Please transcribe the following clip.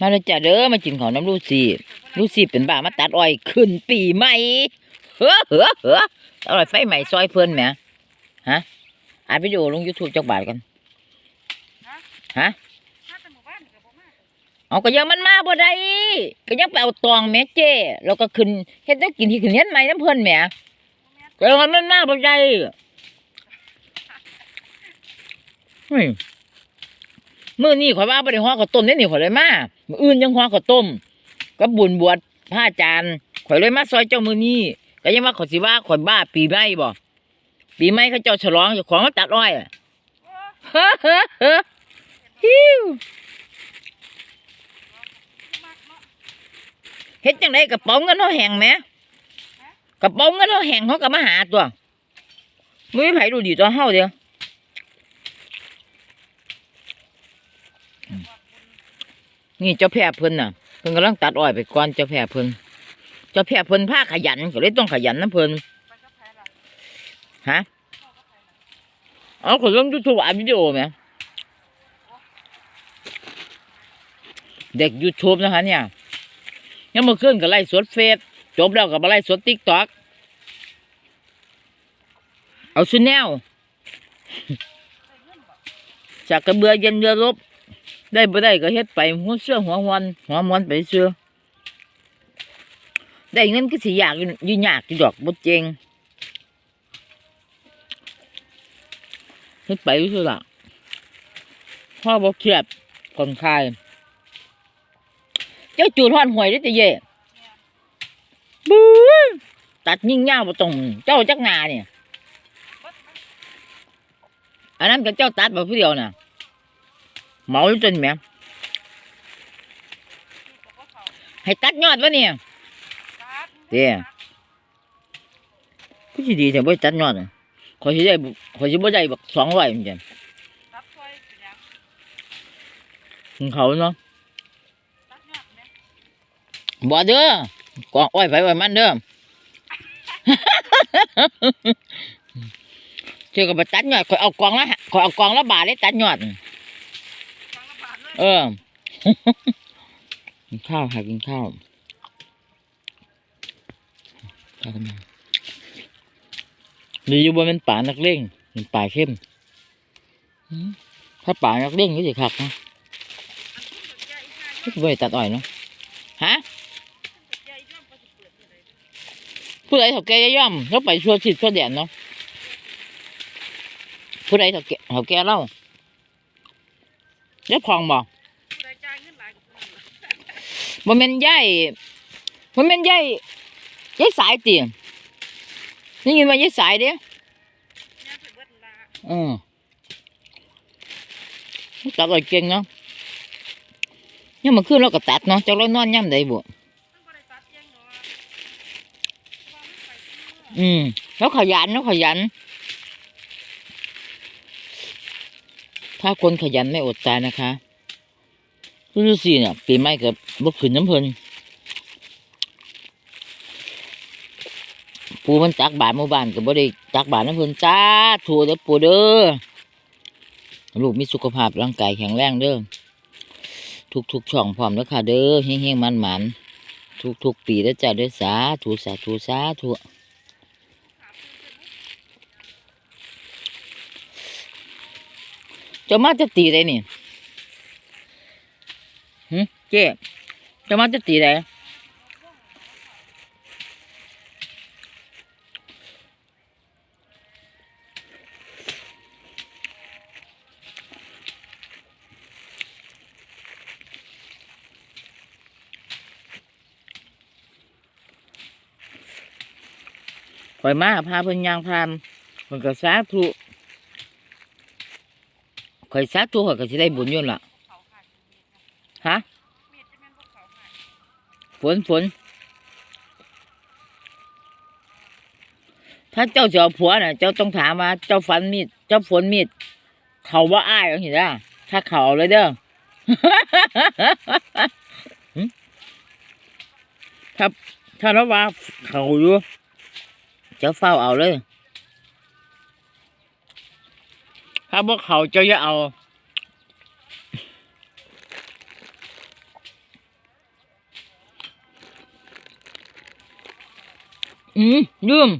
มาแล้วจ้ะเด้อมากินของน้ำลูซี่ลูซี่เป็นบ้ามาตัดอ้อยขึ้นปีใหม่เฮ้อเฮ้อเฮ้ออร่อยไฟใหม่ซอยเพิ่นแหมฮะอัดวิดีโอลง YouTube จักบาทกันฮะถ้าแต่หมู่บ้านก็บ่าเอาก็ยังมันมาบ่ได้ก็ยังไปเอาตองแม่เจ้แล้วก็ขึ้นเฮ็ดแนวกินที่ขึ้นเฮ็ดใหม่น้ำเพิ่นแหมก็ยังมันมาบ่ได้เฮ้ มื้อนี้ข่อยว่าบ่ได้ฮ้อข้าวต้มเด้นี่ข่อยเลยมามื้ออื่นยังฮ้อข้าวต้มกับบุญบวชพระอาจารย์ข่อยเลยมาซอยเจ้ามื้อนี้ก็ยังว่าข่อยสิว่าข่อยบ้าปีใหม่บ่ปีใหม่เขาเจ้าฉลองเจ้าของเขาตัดอ้อยอะเฮ้อเฮ้อเฮ้อฮิวเฮ็ดจังไดกระป๋าเงินเฮาแห้งแหมกระป๋าเงินเฮาแห้งเขาก็มาหาตัวบ่มีไผรู้ดีตัวเฮาเดีย นี่เจ้าแพร่เพิ่นน่ะเพิ่นกำลังตัดอ้อยไปก่อนเจ้าแพร่เพิ่นเจ้าแพร่เพิ่นพาขยันก็เลยต้องขยันนะเพิ่นฮะเอาขอลง YouTube อัดวิดีโอแหมเด็ก YouTube นะคะเนี่ยยังมื่อคืนก็ไล่สดเฟซจบแล้วก็มาไล่สดติ๊กต็อกเอาชแนลจากกระเบือเย็นเรือรบ ได้บ่ได้ก็เฮ็ดไปหัวเสื้อหัววันหัวมวนไปเสื้อได้เงินก็สิยากอยู่ยากอยู่ดอกบ่เจงเฮ็ดไปซื่อล่ะพ่อบ่เครียดผ่อนคลายเจ้าจูดฮอนหวยได้แต่เย่บู๊ตัดยิ่งยาวบ่ต้องเจ้าจักหนาเนี่ยอันนั้นก็เจ้าตัดแบบผู้เดียวน่ะ เหมาอยู่จนแหม่ที่ก็บ่เข้าให้ตัดยอดวะเนี่ยตัดเด้ผู้สิดีแต่บ่ตัดยอดน่ะขอยสิได้บ่ขอยสิบ่ได้บักสองร้อยเหมือนกันตัดซอยเป็นหยังของเขาเนาะตัดยอดแม่บ่เด้อกองอ้อยไปไว้มันเด้อเชื่อก็บ่ตัดยอดขอยเอากองละขอยเอากองละบาทได้ตัดยอดฟังละบาท เออกินข้าวค่ะกินข้าวข้าวกันมาดีอยู่บนเป็นป่านักเล่งเป็นป่าเข้มถ้าป่านักเล่งก็จะคักเนาะอันคุณสนใจอีกห้าไม่ตัดอ้อยเนาะฮะสนใจอีกย่อมก็สิเปิดอยู่เลยผู้ใดเถาแก่ย่อมเขาไปชัวชิดชัวแดนเนาะผู้ใดเถาแก่เถาแก่เล่า เจ้าของบอกผู้ใดจ่ายเงินหลายกว่าผู้นั้นล่ะบ่แม่นยายบ่แม่นยายยายสายตินี่ยินว่ายายสายเด้ยังสิเบิดละอืมตัดอ้อยเก่งเนาะยังมาขึ้นเราก็ตัดเนาะจักเรานอนย่ำใดบ่มันบ่ได้ตัดเองดอกเพราะว่ามันไปซื้ออืมแล้วขยันแล้วขยัน ถ้าคนขยันไม่อดตายนะคะรู้สิเนี่ยปีใหม่กับบ่ขึ้นน้ำเพลินปูมันตักบาทหมู่บ้านก็บ่ได้ตักบาทน้ำเพลินจ้าถูเด้อปูเด้อลูกมีสุขภาพร่างกายแข็งแรงเด้อทุกๆช่องพร้อมแล้วค่ะเด้อเฮงๆมันๆทุกๆปีแล้วจ้าเด้อสาธุสาธุสาธุ จะมาจะตีได้นี่หึเจ๊จะมาจะตีได้ข่อยมาพาเพิ่นยางพามเพิ่นก็สาธุ ข่อยสาธุข่อยก็สิได้บุญอยู่ล่ะฮะฝนฝนถ้าเจ้าจะเอาผัวน่ะ เจ้าต้องถามว่าเจ้าฝันมีด เจ้าฝนมีด เขาว่าอ้ายเอาเห็นด้ะถ้าเขาเอาเลยเด้อถ้าถ้าเราว่าเขาอยู่ เจ้าเฝ้าเอาเลย ถ้าพวกเขาจะจะเอา อืมยืม